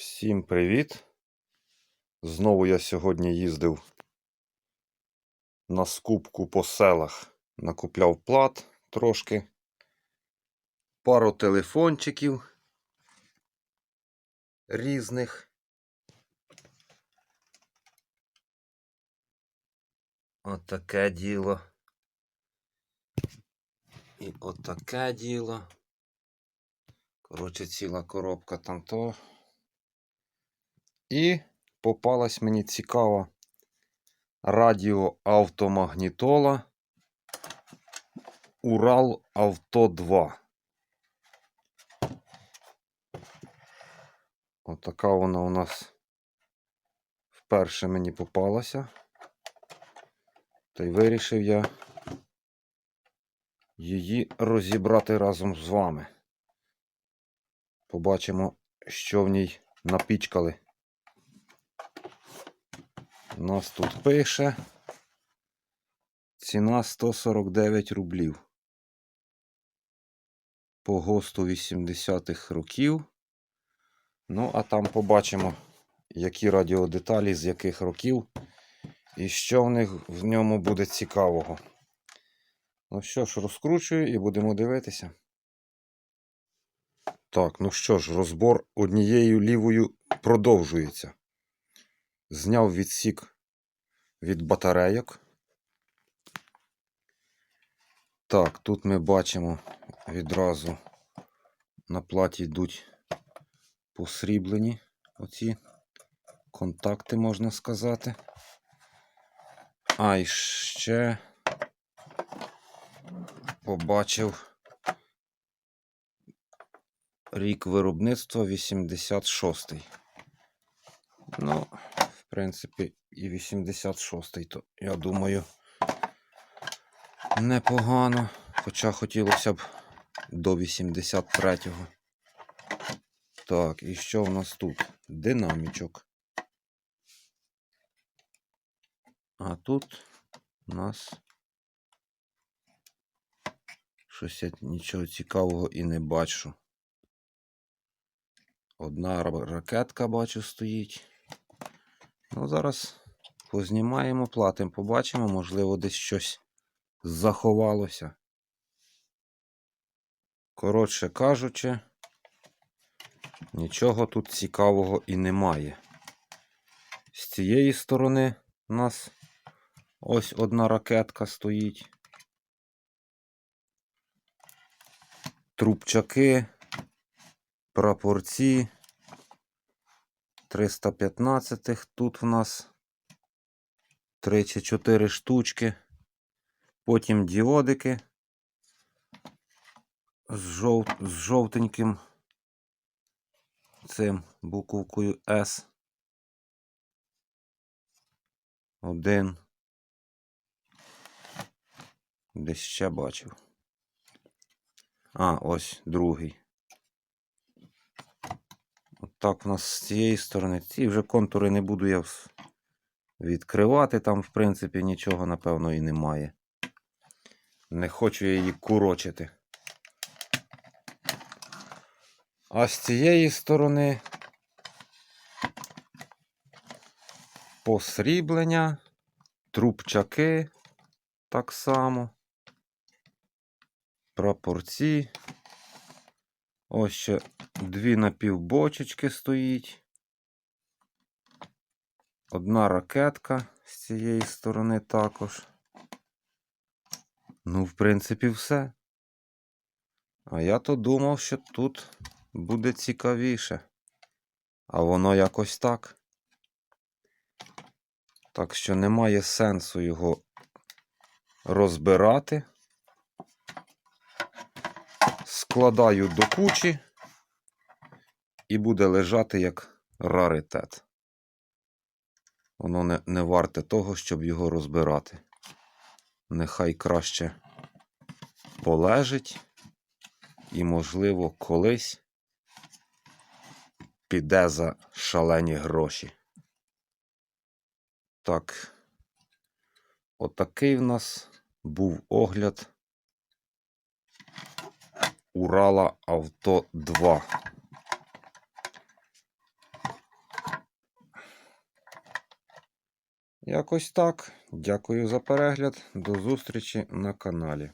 Всім привіт! Знову я сьогодні їздив на скупку по селах. Накупляв плат трошки, пару телефончиків різних. Отаке діло. І отаке діло. Коротше, ціла коробка там то. І попалась мені цікава радіоавтомагнітола Урал Авто 2. Отака вона у нас вперше мені попалася. Та й вирішив я її розібрати разом з вами. Побачимо, що в ній напічкали. У нас тут пише ціна 149 рублів. По ГОСТу 80-х років. Ну, а там побачимо, які радіодеталі, з яких років, і що в них в ньому буде цікавого. Ну що ж, розкручую і будемо дивитися. Так, ну що ж, розбор однією лівою продовжується. Зняв відсік від батарейок. Так, тут ми бачимо відразу на платі йдуть посріблені оці контакти, можна сказати. А і ще побачив рік виробництва 86-й. Ну, принципі, і 86-й, то я думаю, непогано. Хоча хотілося б до 83-го. Так, і що в нас тут? Динамічок. А тут у нас щось я нічого цікавого і не бачу. Одна ракетка бачу стоїть. Ну, зараз познімаємо, платимо, побачимо, можливо, десь щось заховалося. Коротше кажучи, нічого тут цікавого і немає. З цієї сторони у нас ось одна ракетка стоїть. Трубчаки, прапорці. 315 тут в нас 3 чи 4 штучки. Потім діодики з, жов... з жовтеньким цим буковкою S. Один. Десь ще бачив. А, ось другий. Так в нас з цієї сторони. Ці вже контури не буду я відкривати. Там, в принципі, нічого, напевно, і немає. Не хочу я її курочити. А з цієї сторони посріблення, трубчаки так само, прапорці. Ось ще дві напівбочечки стоїть. Одна ракетка з цієї сторони також. Ну, в принципі, все. А я то думав, що тут буде цікавіше. А воно якось так. Так що немає сенсу його розбирати. Складаю до кучі і буде лежати як раритет. Воно не, не варте того, щоб його розбирати. Нехай краще полежить і, можливо, колись піде за шалені гроші. Так, отакий в нас був огляд Урала Авто 2. Якось так. Дякую за перегляд. До зустрічі на каналі.